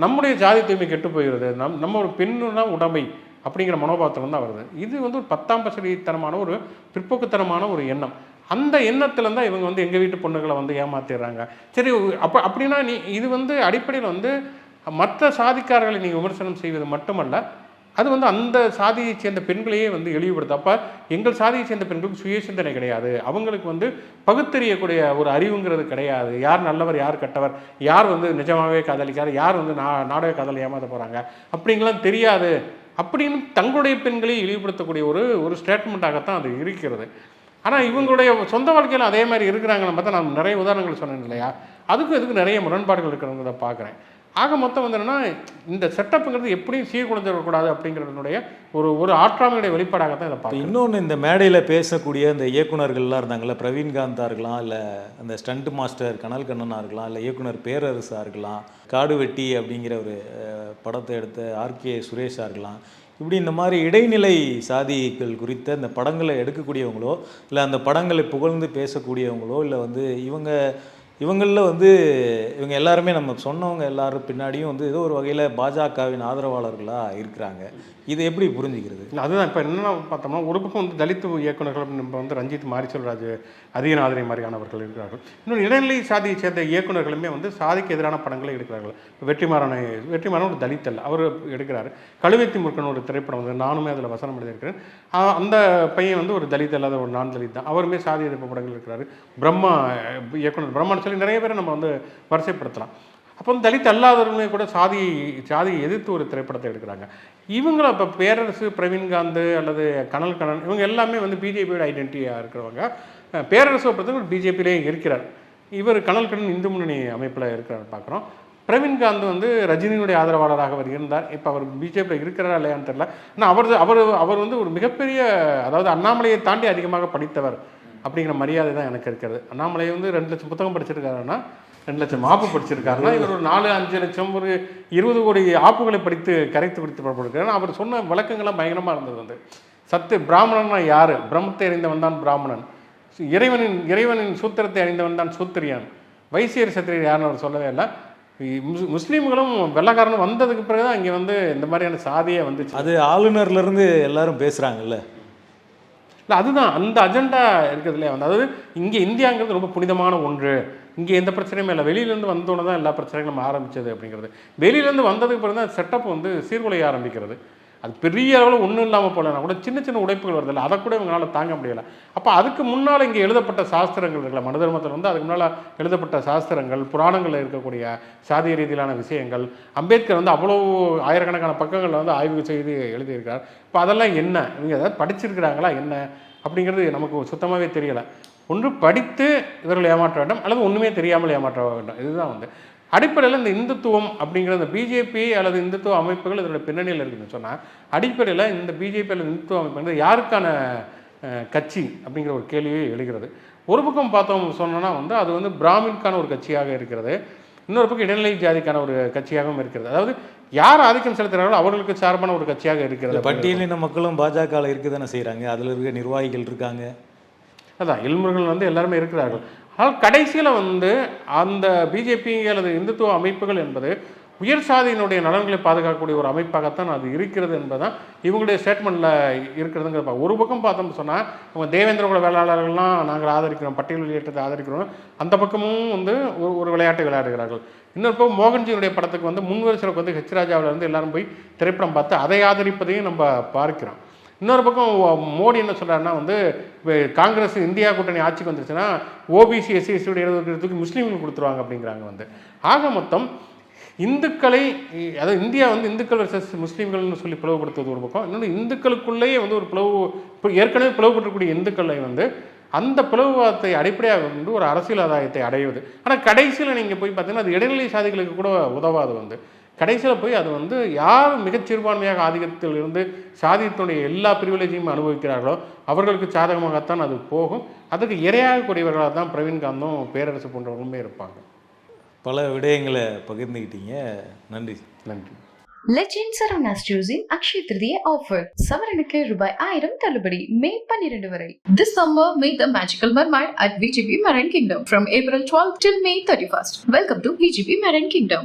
நம்முடைய ஜாதி தூய்மை கெட்டு போயிடுது. நம் நம்ம ஒரு பெண்ணுனா உடைமை. அப்படிங்கிற மனோபாவத்தில் தான் வருது. இது வந்து ஒரு பத்தாம் பசலித்தனமான ஒரு பிற்போக்குத்தனமான ஒரு எண்ணம். அந்த எண்ணத்துல தான் இவங்க வந்து எங்கள் வீட்டு பொண்ணுகளை வந்து ஏமாத்திடுறாங்க. சரி அப்போ அப்படின்னா நீ இது வந்து அடிப்படையில் வந்து மற்ற சாதிக்காரர்களை நீங்கள் விமர்சனம் செய்வது மட்டுமல்ல அது வந்து அந்த சாதியைச் சேர்ந்த பெண்களையே வந்து இழிவுபடுத்து அப்போ எங்கள் சாதியைச் சேர்ந்த பெண்களுக்கு சுய சிந்தனை கிடையாது. அவங்களுக்கு வந்து பகுத்தறியக்கூடிய ஒரு அறிவுங்கிறது கிடையாது. யார் நல்லவர் யார் கெட்டவர் யார் வந்து நிஜமாகவே காதலிக்கார் யார் வந்து நா நாடக காதல் ஏமாத்த போகிறாங்க அப்படிங்கலாம் தெரியாது. அப்படின்னு தங்களுடைய பெண்களை இழிவுபடுத்தக்கூடிய ஒரு ஒரு ஸ்டேட்மெண்ட்டாகத்தான் அது இருக்கிறது. ஆனால் இவங்களுடைய சொந்த வாழ்க்கையில் அதே மாதிரி இருக்கிறாங்கன்னு பார்த்தா நான் நிறைய உதாரணங்கள் சொன்னேன் இல்லையா? அதுக்கும் இதுக்கு நிறைய முரண்பாடுகள் இருக்கிறத பார்க்குறேன். ஆக மொத்தம் வந்து என்னென்னா இந்த செட்டப்புங்கிறது எப்படியும் சீர்குலைஞ்சிடக்கூடாது அப்படிங்கிறதுனுடைய ஒரு ஒரு ஆற்றாமையுடைய வெளிப்பாடாகத்தான் இதை இப்போ இன்னொன்று இந்த மேடையில் பேசக்கூடிய இந்த இயக்குனர்கள்லாம் இருந்தாங்களே பிரவீன்காந்தா இருக்கலாம் இல்லை அந்த ஸ்டண்ட் மாஸ்டர் கனல் கண்ணனாக இருக்கலாம் இல்லை இயக்குனர் பேரரசாக இருக்கலாம் காடு வெட்டி அப்படிங்கிற ஒரு படத்தை எடுத்த ஆர்கே சுரேஷாக இருக்கலாம் இப்படி இந்த மாதிரி இடைநிலை சாதிகள் குறித்த இந்த படங்களை எடுக்கக்கூடியவங்களோ இல்லை அந்த படங்களை புகழ்ந்து பேசக்கூடியவங்களோ இல்லை வந்து இவங்க இவங்களில் வந்து இவங்க எல்லாருமே நம்ம சொன்னவங்க எல்லாரும் பின்னாடியும் வந்து ஏதோ ஒரு வகையில் பாஜகவின் ஆதரவாளர்களாக இருக்கிறாங்க. இதை எப்படி புரிஞ்சுக்கிறது? அதுதான் இப்போ என்னென்ன பார்த்தோம்னா ஒரு பக்கம் வந்து தலித்து இயக்குநர்கள் நம்ம வந்து ரஞ்சித் மாரிச்சல்ராஜ் அதிகநாதனை மாதிரியானவர்கள் இருக்கிறார்கள். இன்னும் இடைநிலை சாதியை சேர்ந்த இயக்குநர்களுமே வந்து சாதிக்கு எதிரான படங்களை எடுக்கிறார்கள். இப்ப வெற்றிமாறனை வெற்றிமாறன் ஒரு தலித் அல்ல அவர் எடுக்கிறார். கழுவெத்தி முருகன் ஒரு திரைப்படம் வந்து நானுமே அதில் வசனம் எழுதியிருக்கிறேன். அந்த பையன் வந்து ஒரு தலித் அல்லாத ஒரு நான் தலித் தான். அவருமே சாதி எதிர்ப்பு படங்கள் இருக்கிறாரு பிரம்மா இயக்குனர் பிரம்மன் சொல்லி நிறைய பேரை நம்ம வந்து வரிசைப்படுத்தலாம். அப்போ வந்து தலித் அல்லாதவர்களுமே கூட சாதி சாதியை எதிர்த்து ஒரு திரைப்படத்தை எடுக்கிறாங்க. இவங்கள இப்போ பேரரசு பிரவீன்காந்த் அல்லது கனல் கணன் இவங்க எல்லாமே வந்து பிஜேபியோட ஐடென்டிட்டியாக இருக்கிறவங்க. பேரரசு பேரரசை பிஜேபியிலே இருக்கிறார். இவர் கனல் கண்ணன் இந்து முன்னணி அமைப்பில் இருக்கிறார் பார்க்குறோம். பிரவீன்காந்த் வந்து ரஜினியினுடைய ஆதரவாளராக அவர் இருந்தார். இப்போ அவர் பிஜேபியில் இருக்கிறாரா இல்லையான்னு தெரியல. ஆனால் அவர் அவர் அவர் வந்து ஒரு மிகப்பெரிய அதாவது அண்ணாமலையை தாண்டி அதிகமாக படித்தவர் அப்படிங்கிற மரியாதை தான் எனக்கு இருக்கிறது. அண்ணாமலை வந்து ரெண்டு லட்சம் புத்தகம் படிச்சிருக்காருன்னா ரெண்டு லட்சம் ஆப்பு படிச்சிருக்காருன்னா இவர் ஒரு நாலு அஞ்சு லட்சம் ஒரு இருபது கோடி ஆப்புகளை படித்து கரைத்து படித்து படுத்திருக்காரு அவர் சொன்ன விளக்கங்கள்லாம் பயங்கரமாக இருந்தது வந்து. சத்து பிராமணன்னா யார்? பிரம்மத்தை அறிந்தவன் தான் பிராமணன். இறைவனின் இறைவனின் சூத்திரத்தை அறிந்தவன் தான் சூத்திரியான். வைசியர் சத்திரியர் யாருன்னு அவர் சொல்லவே இல்லை. முஸ்லீம்களும் வெள்ளக்காரனும் வந்ததுக்கு பிறகு தான் இங்கே வந்து இந்த மாதிரியான சாதியே வந்துச்சு. அது ஆளுநர்லேருந்து எல்லாரும் பேசுகிறாங்கல்ல இல்லை அதுதான். அந்த அஜெண்டா இருக்கிறதுல வந்து அதாவது இங்கே இந்தியாங்கிறது ரொம்ப புனிதமான ஒன்று. இங்கே எந்த பிரச்சனையுமே இல்லை. வெளியிலேருந்து வந்தோடனே தான் எல்லா பிரச்சனைகளும் ஆரம்பித்தது அப்படிங்கிறது. வெளியிலேருந்து வந்ததுக்கு பிறகு தான் செட்டப் வந்து சீர்குலைய ஆரம்பிக்கிறது. அது பெரிய அளவில் ஒன்றும் இல்லாமல் போலனா கூட சின்ன சின்ன உடைப்புகள் வருதில்ல அதை கூட இவங்களால தாங்க முடியலை. அப்போ அதுக்கு முன்னால் இங்கே எழுதப்பட்ட சாஸ்திரங்கள் இருக்கல மனு தர்மத்தில் வந்து அதுக்கு முன்னால் எழுதப்பட்ட சாஸ்திரங்கள் புராணங்களில் இருக்கக்கூடிய சாதிய ரீதியிலான விஷயங்கள் அம்பேத்கர் வந்து அவ்வளோ ஆயிரக்கணக்கான பக்கங்களில் வந்து ஆய்வு செய்து எழுதியிருக்கார். இப்போ அதெல்லாம் என்ன? இவங்க ஏதாவது படிச்சிருக்கிறாங்களா என்ன? அப்படிங்கிறது நமக்கு சுத்தமாகவே தெரியலை. ஒன்று படித்து இவர்கள் ஏமாற்ற வேண்டும் அல்லது ஒன்றுமே தெரியாமல் ஏமாற்ற வேண்டும். இதுதான் வந்து. அடிப்படையில் இந்த இந்துத்துவம் அப்படிங்கிற இந்த பிஜேபி அல்லது இந்துத்துவ அமைப்புகள் இதோட பின்னணியில் இருக்குன்னு சொன்னால் அடிப்படையில் இந்த பிஜேபி அல்லது இந்துத்துவ அமைப்பு யாருக்கான கட்சி அப்படிங்கிற ஒரு கேள்வியே எழுகிறது. ஒரு பக்கம் பார்த்தோம் சொன்னோன்னா வந்து அது வந்து பிராமின்கான ஒரு கட்சியாக இருக்கிறது. இன்னொரு பக்கம் இடைநிலை ஜாதிக்கான ஒரு கட்சியாகவும் இருக்கிறது. அதாவது யார் ஆதிக்கம் செலுத்துகிறார்களோ அவர்களுக்கு சார்பான ஒரு கட்சியாக இருக்கிறது. பட்டியலின மக்களும் பாஜகவில் இருக்க தானே செய்கிறாங்க அதில் இருக்க நிர்வாகிகள் இருக்காங்க. அதான் இல்முருகன் வந்து எல்லாருமே இருக்கிறார்கள். ஆனால் கடைசியில் வந்து அந்த பிஜேபி அல்லது இந்துத்துவ அமைப்புகள் என்பது உயர் சாதியினுடைய நலன்களை பாதுகாக்கக்கூடிய ஒரு அமைப்பாகத்தான் அது இருக்கிறது என்பதுதான் இவங்களுடைய ஸ்டேட்மெண்ட்டில் இருக்கிறதுங்கிறப்ப. ஒரு பக்கம் பார்த்தோம்னு சொன்னால் அவங்க தேவேந்திர குல வேளாளர்கள்லாம் நாங்கள் ஆதரிக்கிறோம் பட்டியல் வெளியேற்றத்தை ஆதரிக்கிறோம் அந்த பக்கமும் வந்து ஒரு ஒரு விளையாட்டை விளையாடுகிறார்கள். இன்னொரு பக்கம் மோகன்ஜியினுடைய படத்துக்கு வந்து முன்வரிசலுக்கு வந்து ஹெச் ராஜாவிலிருந்து எல்லாரும் போய் திரைப்படம் பார்த்து அதை ஆதரிப்பதையும் நம்ம பார்க்கிறோம். இன்னொரு பக்கம் மோடி என்ன சொல்கிறாருன்னா வந்து காங்கிரஸ் இந்தியா கூட்டணி ஆட்சிக்கு வந்துருச்சுன்னா ஓபிசி எஸ்சி எஸ்டியோட தூக்கி முஸ்லீம்களுக்கு கொடுத்துருவாங்க அப்படிங்கிறாங்க வந்து. ஆக மொத்தம் இந்துக்களை அதாவது இந்தியா வந்து இந்துக்கள் வர்சஸ் முஸ்லீம்கள்னு சொல்லி பிளவுபடுத்துவது ஒரு பக்கம். இன்னொன்று இந்துக்களுக்குள்ளேயே வந்து ஒரு பிளவு இப்போ ஏற்கனவே பிளவுபட்டுக்கூடிய இந்துக்களை வந்து அந்த பிளவுவாதத்தை அடிப்படையாக கொண்டு ஒரு அரசியல் ஆதாயத்தை அடைவது. ஆனால் கடைசியில் நீங்கள் போய் பார்த்தீங்கன்னா அது இடைநிலை சாதிகளுக்கு கூட உதவாது வந்து. கடைசியில் போய் அது வந்து யார் மிகச் சிறுபான்மையாக ஆதிக்கத்தில் இருந்து சாதியத்தினுடைய எல்லா பிரிவிலேஜையும் அனுபவிக்கிறார்களோ அவர்களுக்கு சாதகமாகத்தான் அது போகும். அதுக்கு இரையாக கூடியவர்களாக தான் பிரவீன்காந்தும் பேரரசு போன்றவர்களுமே இருப்பாங்க. பல விடயங்களை பகிர்ந்துக்கிட்டீங்க நன்றி. நன்றி. லெஜெண்ட் சரவணா ஸ்டூஸின் அக்ஷய திருதிய ஆஃபர் சவரனுக்கு ரூபாய் ஆயிரம் தள்ளுபடி. மே பன்னிரண்டு வரை. This summer, meet the magical mermaid at VGP Marine Kingdom. From April 12 till May 31st. Welcome to VGP Marine Kingdom.